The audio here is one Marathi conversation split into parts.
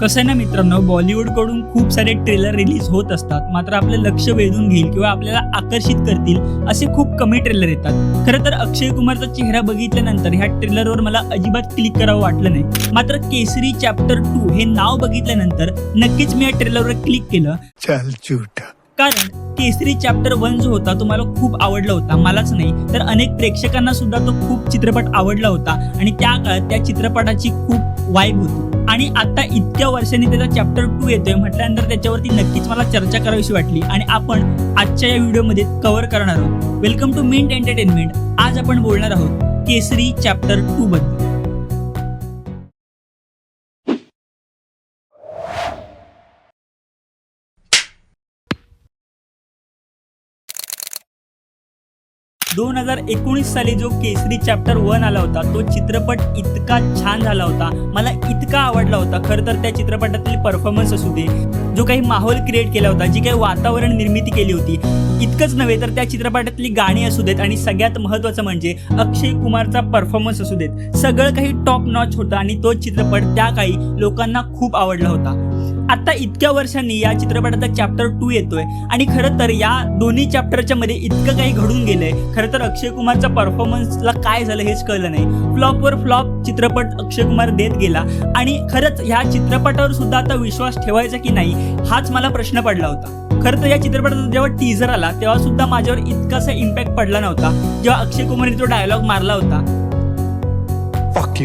कसं आहे ना मित्रांनो बॉलिवूडकडून खूप सारे ट्रेलर रिलीज होत असतात. मात्र आपलं लक्ष वेधून घेईल किंवा आपल्याला आकर्षित करतील असे खूप कमी ट्रेलर येतात. खरं तर अक्षय कुमारचा चेहरा बघितल्यानंतर ह्या ट्रेलरवर मला अजिबात क्लिक करावं वाटलं नाही. मात्र केसरी चॅप्टर टू हे नाव बघितल्यानंतर नक्कीच मी या ट्रेलरवर क्लिक केलं. चल झूठा. कारण केसरी चॅप्टर वन जो होता तो मला खूप आवडला होता मलाच नाही तर अनेक प्रेक्षकांना सुद्धा तो खूप चित्रपट आवडला होता. आणि त्या काळात त्या चित्रपटाची खूप वाईब होती. आणि आता इतक्या वर्षांनी त्याचा चॅप्टर टू येतोय म्हटल्यानंतर त्याच्यावरती नक्कीच मला चर्चा करावीशी वाटली आणि आपण आजच्या या व्हिडिओमध्ये कव्हर करणार आहोत. वेलकम टू मिंट एंटरटेनमेंट आज आपण बोलणार आहोत केसरी चॅप्टर टू बद्दल. दोन हजार एकोणीस साली जो केसरी चॅप्टर वन आला होता तो चित्रपट इतका छान झाला होता. मला इतका आवडला होता. खरं तर त्या चित्रपटातील परफॉर्मन्स असू दे जो काही माहोल क्रिएट केला होता जी काही वातावरण निर्मिती केली होती इतकंच नव्हे तर त्या चित्रपटातली गाणी असू देत आणि सगळ्यात महत्त्वाचं म्हणजे अक्षय कुमारचा परफॉर्मन्स असू देत. सगळं काही टॉप नॉच होतं आणि तो चित्रपट त्या काही लोकांना खूप आवडला होता. आता इतक्या वर्षांनी या चित्रपटाचा चॅप्टर टू येतोय. आणि खरं तर या दोन्ही चॅप्टरच्या मध्ये इतकं काही घडून गेलंय. खरं तर अक्षय कुमारचा परफॉर्मन्सला काय झालं हेच कळलं नाही. फ्लॉपवर फ्लॉप चित्रपट अक्षय कुमार देत गेला. आणि खरंच ह्या चित्रपटावर सुद्धा आता विश्वास ठेवायचा की नाही हाच मला प्रश्न पडला होता. खरं तर या चित्रपटाचा जेव्हा टीझर आला तेव्हा सुद्धा माझ्यावर इतकासा इम्पॅक्ट पडला नव्हता. जेव्हा अक्षय कुमारने तो डायलॉग मारला होता. फक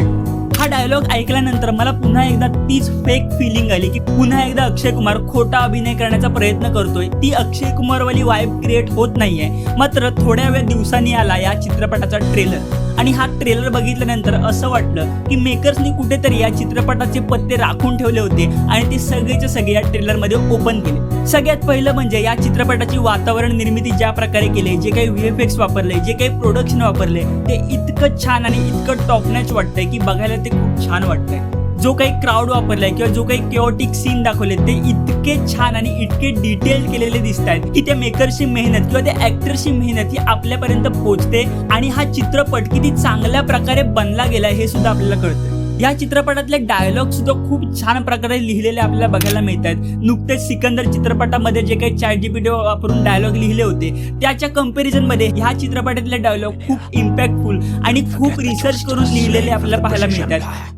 हा डायलॉग ऐकल्यानंतर मला पुन्हा एकदा तीच फेक फिलिंग आली की पुन्हा एकदा अक्षय कुमार खोटा अभिनय करण्याचा प्रयत्न करतोय. ती अक्षय कुमार वाली वाईब क्रिएट होत नाहीये. मात्र थोड्या वेळ दिवसांनी आला या चित्रपटाचा ट्रेलर आणि हा ट्रेलर बघितल्यानंतर असं वाटलं की मेकर्सनी कुठेतरी या चित्रपटाचे पत्ते राखून ठेवले होते आणि ते सगळेचे सगळे या ट्रेलरमध्ये ओपन केले. सगळ्यात पहिलं म्हणजे या चित्रपटाची वातावरण निर्मिती ज्या प्रकारे केली जे काही व्हीएफएक्स एक्स वापरले जे काही प्रोडक्शन वापरले ते इतकं छान आणि इतकं टॉपनॅच वाटतंय की बघायला ते खूप छान वाटतंय. जो काही क्राऊड वापरलाय किंवा जो काही केओटिक सीन दाखवले ते इतके छान आणि इतके डिटेल केलेले दिसत आहेत की त्या मेकरची मेहनत किंवा त्या ऍक्टरची मेहनत ही आपल्यापर्यंत पोहोचते आणि हा चित्रपट किती चांगल्या प्रकारे बनला गेलाय हे सुद्धा आपल्याला कळतं. या चित्रपटातले डायलॉग सुद्धा खूप छान प्रकारे लिहिलेले आपल्याला बघायला मिळत आहेत नुकतेच सिकंदर चित्रपटामध्ये जे काही चॅट जीपीटी वापरून डायलॉग लिहिले होते त्याच्या कंपॅरिझनमध्ये ह्या चित्रपटातले डायलॉग खूप इम्पॅक्टफुल आणि खूप रिसर्च करून लिहिलेले आपल्याला पाहायला मिळतात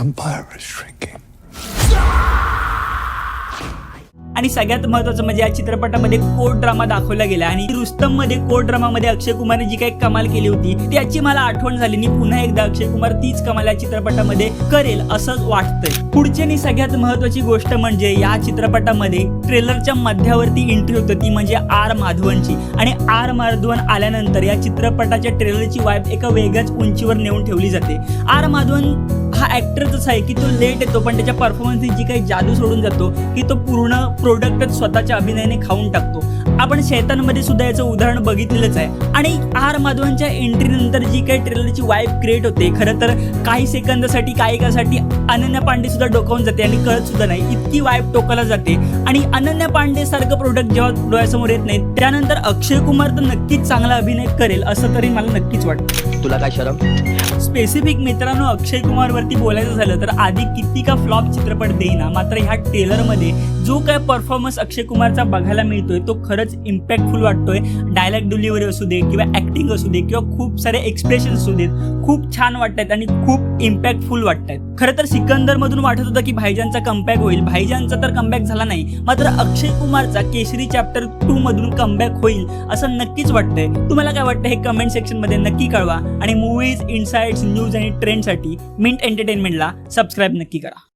empire is shrinking. आणि सगळ्यात महत्वाचं म्हणजे या चित्रपटामध्ये कोर्ट ड्रामा दाखवला गेला आणि रुस्तममध्ये कोर्ट ड्रामा मध्ये अक्षय कुमारने जी काही कमाल केली होती त्याची मला आठवण झाली आणि पुन्हा एकदा अक्षय कुमार तीच कमाल या चित्रपटामध्ये करेल असं वाटतंय. पुढची आणि सगळ्यात महत्वाची गोष्ट म्हणजे या चित्रपटामध्ये ट्रेलरच्या मध्यावरती एंट्री होती ती म्हणजे आर माधवनची. आणि आर माधवन आल्यानंतर या चित्रपटाच्या ट्रेलरची वाईब एका वेगळ्याच उंचीवर नेऊन ठेवली जाते. आर माधवन हा ऍक्टरच आहे की तो लेट येतो पण त्याच्या परफॉर्मन्सची जी काही जादू सोडून जातो की तो पूर्ण प्रोडक्टच स्वतःच्या अभिनयाने खाऊन टाकतो. आपण शैतानमध्ये सुद्धा याचं उदाहरण बघितलेलंच आहे. आणि आर माधवनच्या एंट्री नंतर जी काही ट्रेलरची वाईब क्रिएट होते खरं तर काही सेकंदासाठी काही काळासाठी अनन्या पांडे सुद्धा डोकावून जाते आणि कळत सुद्धा नाही. इतकी वाईब टोकाला जाते. आणि अनन्या पांडे सारखं प्रोडक्ट जेव्हा डोळ्यासमोर येत नाही त्यानंतर अक्षय कुमार तर नक्कीच चांगला अभिनय करेल असं तरी मला नक्कीच वाटतं. तुला काय शरम? स्पेसिफिक मित्रांनो अक्षय कुमार वरती बोलायचं झालं तर आधी किती का फ्लॉप चित्रपट देईना मात्र ह्या ट्रेलरमध्ये जो काय परफॉर्मन्स अक्षय कुमारचा बघायला मिळतोय तो खरंच इम्पॅक्टफुल वाटतोय. डायलॉग डिलिव्हरी असू दे किंवा ऍक्टिंग असू दे किंवा खूप सारे एक्सप्रेशन असू देत खूप छान वाटतात आणि खूप इम्पॅक्टफुल वाटतात खरं तर सिकंदर मधून वाटत होतं की भाईजानचा कमबॅक होईल. भाईजानचा तर कमबॅक झाला नाही मात्र अक्षय कुमारचा केसरी चॅप्टर टू मधून कमबॅक होईल असं नक्कीच वाटतंय. तुम्हाला काय वाटतं हे कमेंट सेक्शनमध्ये नक्की कळवा आणि मूवीज इन्साइट्स न्यूज आणि ट्रेंडसाठी मिंट एंटरटेनमेंटला सबस्क्राईब नक्की करा.